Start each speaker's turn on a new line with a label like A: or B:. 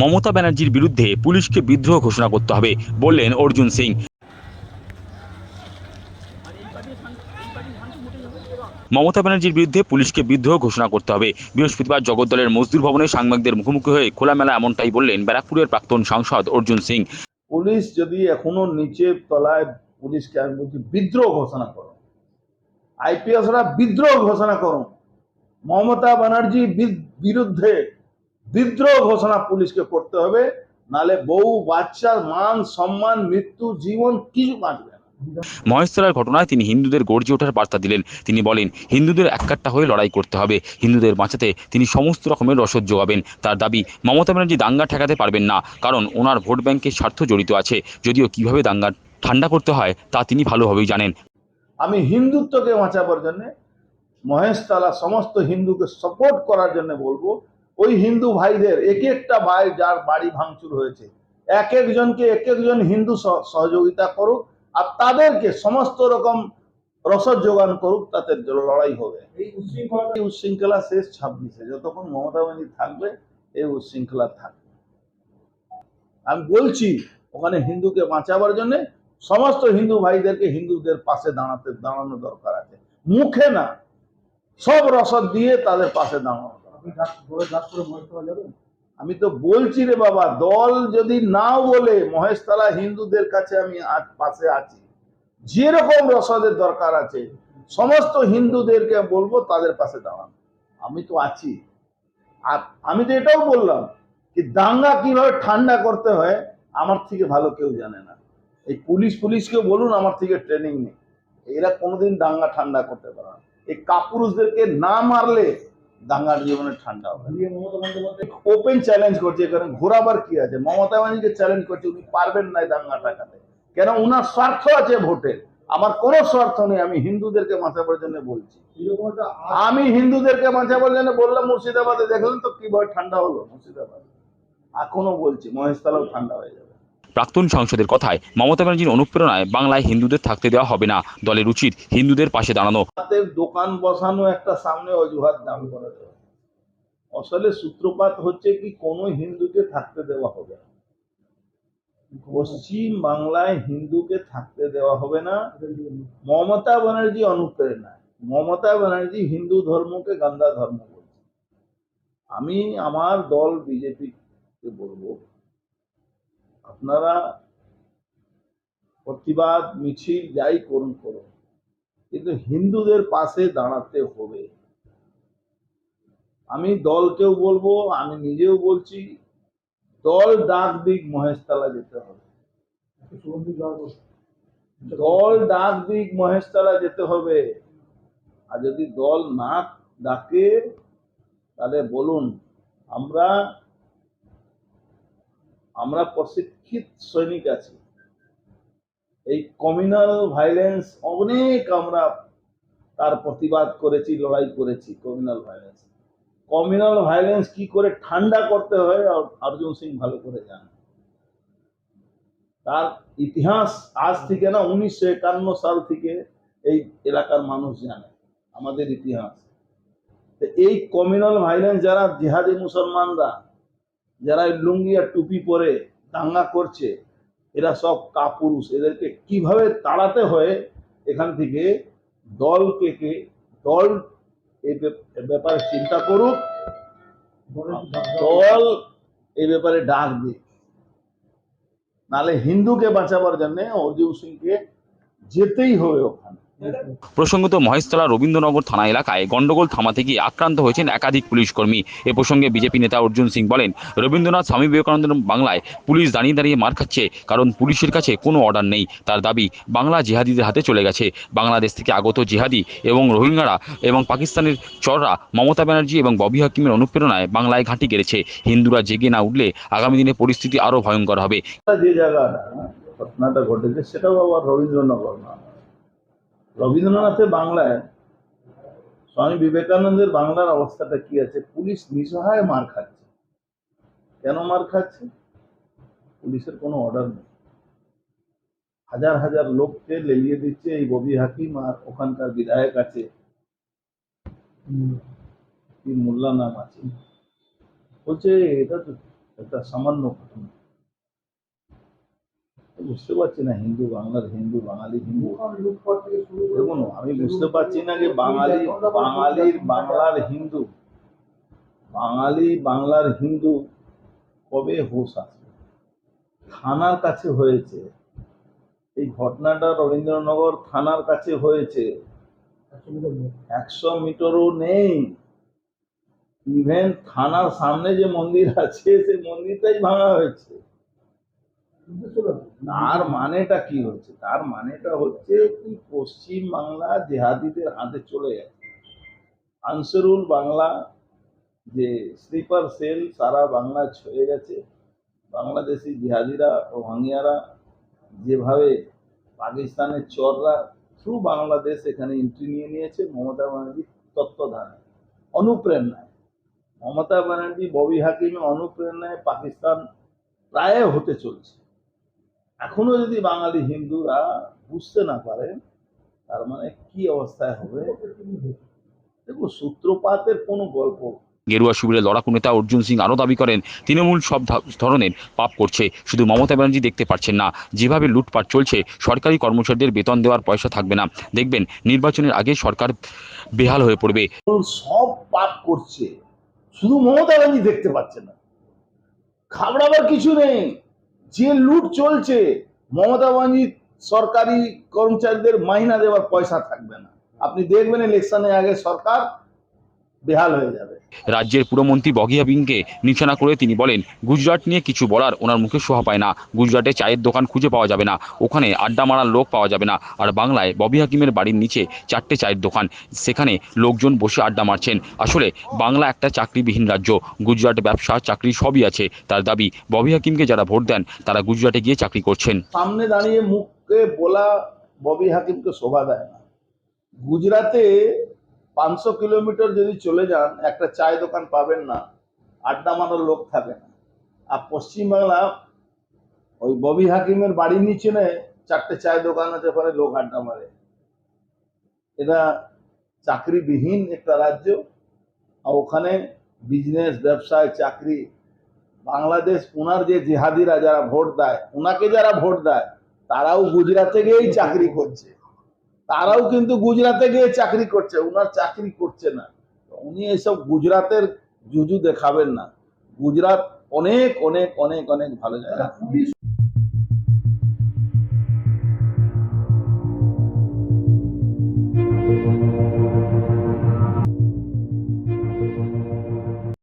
A: মমতা ব্যানার্জির বিরুদ্ধে পুলিশকে বিদ্রোহ ঘোষণা করতে হবে, বললেন অর্জুন সিং। মমতা ব্যানার্জির বিরুদ্ধে পুলিশকে বিদ্রোহ ঘোষণা করতে হবে। বৃহস্পতিবার জগদ্দলের মজদুর ভবনে সাংবাদিকদের মুখোমুখি হয়ে খোলামেলা এমনটাই বললেন ব্যারাকপুরের প্রাক্তন সাংসদ অর্জুন সিং।
B: পুলিশ যদি এখনও নিচের তলায় পুলিশকে, আমি বলছি, বিদ্রোহ ঘোষণা করো। আইপিএসরা বিদ্রোহ ঘোষণা করো মমতা ব্যানার্জি বিরুদ্ধে বিদ্রোহ ঘোষণা পুলিশকে করতে হবে নালে বউ বাচ্চার মান সম্মান মৃত্যু জীবন কিছু বাঁচবে
A: মহেশতলার ঘটনায় তিনি হিন্দুদের গর্জে ওঠার বার্তা দিলেন। তিনি বলেন হিন্দুদের এককাট্টা হয়ে লড়াই করতে হবে। হিন্দুদের বাঁচাতে তিনি সমস্ত রকমের রসদ যোগাবেন তার দাবি মমতা ব্যানার্জি দাঙ্গা ঠেকাতে পারবেন না কারণ ওনার ভোট ব্যাংকের স্বার্থ জড়িত আছে। যদিও কীভাবে দাঙ্গা ঠান্ডা করতে হয় তা তিনি ভালোভাবেই জানেন।
B: আমি হিন্দুত্বকে বাঁচাবার জন্য মহেশতলা সমস্ত হিন্দুকে সাপোর্ট করার জন্য বলব ওই হিন্দু ভাইদের এক একটা ভাই যার বাড়ি ভাঙচুর হয়েছে। এক একজনকে এক একজন হিন্দু সহযোগিতা করুক আর তাদেরকে সমস্ত রকম রসদ যোগান করুক তাতে লড়াই হবে। এই উচ্ছৃঙ্খলা শেষ ছাব্বিশে। যতক্ষণ মমতা ব্যানার্জি থাকবে এই উচ্ছৃঙ্খলা থাকবে। আমি বলছি ওখানে হিন্দুকে বাঁচাবার জন্য সমস্ত হিন্দু ভাইদেরকে হিন্দুদের পাশে দাঁড়াতে দাঁড়ানো দরকার আছে। মুখে না সব রসদ দিয়ে তাদের পাশে দাঁড়ানো। আমি তো বলছি রে বাবা, দল যদি নাও বলে মহেশতলা হিন্দুদের কাছে আমি আজ পাশে আছি, যেরকম রসদের দরকার আছে, সমস্ত হিন্দুদেরকে বলব তাদের পাশে দাঁড়ানো। আমি তো আছি। আর আমি তো এটাও বললাম কি দাঙ্গা কীভাবে ঠান্ডা করতে হয়, আমার থেকে ভালো কেউ জানে না। এই পুলিশ পুলিশকে বলুন, আমার থেকে ট্রেনিং নেই এরা কোনোদিন দাঙ্গা ঠান্ডা করতে পারে না। এই কাপুরুষদেরকে না মারলে দাঙ্গার জীবনে ঠান্ডা হবে। ওপেন চ্যালেঞ্জ করছে কারণ ঘোরাবার কি আছে? মমতা ব্যানার্জিকে চ্যালেঞ্জ করছে উনি পারবেন না দাঙ্গা ঠাকাতে। কেন? উনার স্বার্থ আছে ভোটের। আমার কোনো স্বার্থ নেই আমি হিন্দুদেরকে বাঁচাবার জন্য বলছি। আমি হিন্দুদেরকে বাঁচাবার জন্য বললাম মুর্শিদাবাদে। দেখলেন তো কি কীভাবে ঠান্ডা হলো মুর্শিদাবাদ। এখনও বলছি মহেশতলাও ঠান্ডা হয়ে যাবে।
A: প্রাক্তন সাংসদের কথায় মমতা ব্যানার্জির অনুপ্রেরণায় বাংলায় হিন্দুদের থাকতে দেওয়া হবে না। দলের উচিত হিন্দুদের পাশে দাঁড়ানো।
B: দোকান বসানো একটা সামনে অজুহাত দাম করে আসলে সূত্রপাত হচ্ছে কি, কোনো হিন্দুকে থাকতে দেওয়া হবে না। পশ্চিম বাংলায় হিন্দুকে থাকতে দেওয়া হবে না। মমতা ব্যানার্জি অনুপ্রেরণায়। মমতা ব্যানার্জি হিন্দু ধর্মকে গান্দা ধর্ম বলছে। আমি আমার দল বিজেপিকে বলব আপনারা প্রতিবাদ, মিছিল যাই করুন করুন, কিন্তু হিন্দুদের পাশে দাঁড়াতে হবে। আমি দলকেও বলব, আমি নিজেও বলছি, দল ডাক দিক মহেশতলা যেতে হবে। দল ডাক দিক মহেশতলা যেতে হবে। আর যদি দল না ডাকে, তাহলে বলুন, আমরা আমরা প্রশিক্ষিত সৈনিক আছি। এই কমিউনাল ভাইলেন্স অনেক আমরা তার প্রতিবাদ করেছি, লড়াই করেছি কমিউনাল ভাইলেন্স কমিউনাল ভাইলেন্স কি করে ঠান্ডা করতে হয় অর্জুন সিং ভালো করে জানে। তার ইতিহাস আজ থেকে না উনিশশো একান্ন সাল থেকে এই এলাকার মানুষ জানে, আমাদের ইতিহাস। এই কমিউনাল ভাইলেন্স যারা জিহাদি মুসলমানরা যারা লুঙ্গি আর টুপি পরে দাঙ্গা করছে, এরা সব কাপুরুষ। এদেরকে কীভাবে তাড়াতে হয়, এখান থেকে দলকে কে দল এই ব্যাপারে চিন্তা করুক, দল এই ব্যাপারে ডাক দিক। নালে হিন্দুকে বাঁচাবার জন্য অর্জুন সিংকে যেতেই হবে ওখানে।
A: প্রসঙ্গত মহেশতলা রবীন্দ্রনগর থানা এলাকায় গন্ডগোল থামাতে গিয়ে আক্রান্ত হয়েছেন একাধিক পুলিশ কর্মী। এ প্রসঙ্গে বিজেপি নেতা অর্জুন সিং বলেন, রবীন্দ্রনাথ স্বামী বিবেকানন্দ বাংলায় পুলিশ দাঁড়িয়ে দাঁড়িয়ে মার খাচ্ছে, কারণ পুলিশের কাছে কোনো অর্ডার নেই। তার দাবি, বাংলা জিহাদিদের হাতে চলে গেছে। বাংলাদেশ থেকে আগত জিহাদি এবং রোহিঙ্গারা এবং পাকিস্তানের চররা মমতা ব্যানার্জি এবং ববি হাকিমের অনুপ্রেরণায় বাংলায় ঘাঁটি গেড়েছে। হিন্দুরা জেগে না উঠলে আগামী দিনে পরিস্থিতি আরও ভয়ঙ্কর হবে।
B: যে ঘটনাটা ঘটেছে, সেটাও আবার রবীন্দ্রনগর না। রবীন্দ্রনাথের বাংলায় স্বামী বিবেকানন্দের বাংলার অবস্থাটা কি আছে? পুলিশ নিসহায় মার খাচ্ছে। কেন মার খাচ্ছে? পুলিশের কোনো অর্ডার নেই। হাজার হাজার লোককে লেলিয়ে দিচ্ছে এই ববি হাকিম আর ওখানকার বিধায়ক আছে। মোল্লা নাম আছে? বলছে, এটা তো একটা সামান্য ঘটনা। বুঝতে পারছি না হিন্দু বাংলার হিন্দু বাঙালি হিন্দু। দেখুন আমি বুঝতে পারছি না যে বাঙালি বাঙালির বাংলার হিন্দু। বাঙালি বাংলার হিন্দু কবে হোশ আসবে? থানার কাছে হয়েছে। এই ঘটনাটা রবীন্দ্রনগর থানার কাছে হয়েছে। একশো মিটারও নেই। ইভেন থানার সামনে যে মন্দির আছে সেই মন্দিরটাই ভাঙা হয়েছে। তার মানেটা কি হচ্ছে? তার মানেটা হচ্ছে কি পশ্চিম বাংলা জেহাদিদের হাতে চলে গেছে। আনসারুল বাংলা যে স্লিপার সেল সারা বাংলা ছয়ে গেছে। বাংলাদেশি জিহাদিরা ও ভাঙিয়ারা যেভাবে পাকিস্তানের চররা থ্রু বাংলাদেশ এখানে এন্ট্রি নিয়ে নিয়েছে, মমতা ব্যানার্জির তত্ত্বাবধানে। অনুপ্রেরণায়। মমতা ব্যানার্জি, ববি হাকিমের অনুপ্রেরণায় পাকিস্তান প্রায় হতে চলছে। এখনও যদি বাঙালি হিন্দুরা বুঝতে না পারেন তার মানে কি অবস্থায় হবে? দেখো সূত্রপাতের কোনো গল্প
A: গেরুয়া শিবিরের লড়াকু নেতা অর্জুন সিং আরও দাবি করেন তৃণমূল সব ধরনের পাপ করছে শুধু মমতা ব্যানার্জি দেখতে পাচ্ছেন না। যেভাবে লুটপাট চলছে সরকারি কর্মচারীদের বেতন দেওয়ার পয়সা থাকবে না। দেখবেন নির্বাচনের আগে সরকার বেহাল হয়ে পড়বে।
B: সব পাপ করছে শুধু মমতা ব্যানার্জি দেখতে পাচ্ছে না। ঘাবড়াবার কিছু নেই। যে লুট চলছে, মমতা ব্যানার্জি সরকারি কর্মচারীদের মাইনা দেওয়ার পয়সা থাকবে না। আপনি দেখবেন ইলেকশনের আগে সরকার বেহাল হয়ে যাবে।
A: রাজ্যের পুরমন্ত্রী বগিয়া বিংকে নিশানা করে তিনি বলেন গুজরাট নিয়ে কিছু বলার ওনার মুখে শোভা পায় না। গুজরাটে চায়ের দোকান খুঁজে পাওয়া যাবে না। ওখানে আড্ডা মারার লোক পাওয়া যাবে না। আর বাংলায় ববি হাকিমের বাড়ির নিচে চারটে চায়ের দোকান। সেখানে লোকজন বসে আড্ডা মারছেন। আসলে বাংলা একটা চাকরিবিহীন রাজ্য। গুজরাট ব্যবসা চাকরি সবই আছে। তার দাবি ববি হাকিমকে যারা ভোট দেন তারা গুজরাটে গিয়ে চাকরি করছেন।
B: সামনে দাঁড়িয়ে মুখে বলা ববি হাকিমকে শোভা দেয় না। গুজরাতে পাঁচশো কিলোমিটার যদি চলে যান, একটা চায় দোকান পাবেন না, আড্ডা মারার লোক থাকে না। আর পশ্চিমবাংলা ওই ববি হাকিমের বাড়ির নিচে চারটে চায় দোকান আছে ওখানে লোক আড্ডা মারে। এটা চাকরিবিহীন একটা রাজ্য, আর ওখানে বিজনেস ব্যবসায়, চাকরি, বাংলাদেশ ওনার যে জেহাদিরা যারা ভোট দেয় ওনাকে যারা ভোট দেয়, তারাও গুজরাটে গিয়েই চাকরি করছে। তারাও কিন্তু গুজরাতে গিয়ে চাকরি করছে ওনার চাকরি করছে না। উনি এসব গুজরাতের জুজু দেখাবেন না। গুজরাট অনেক অনেক অনেক অনেক ভালো জায়গা।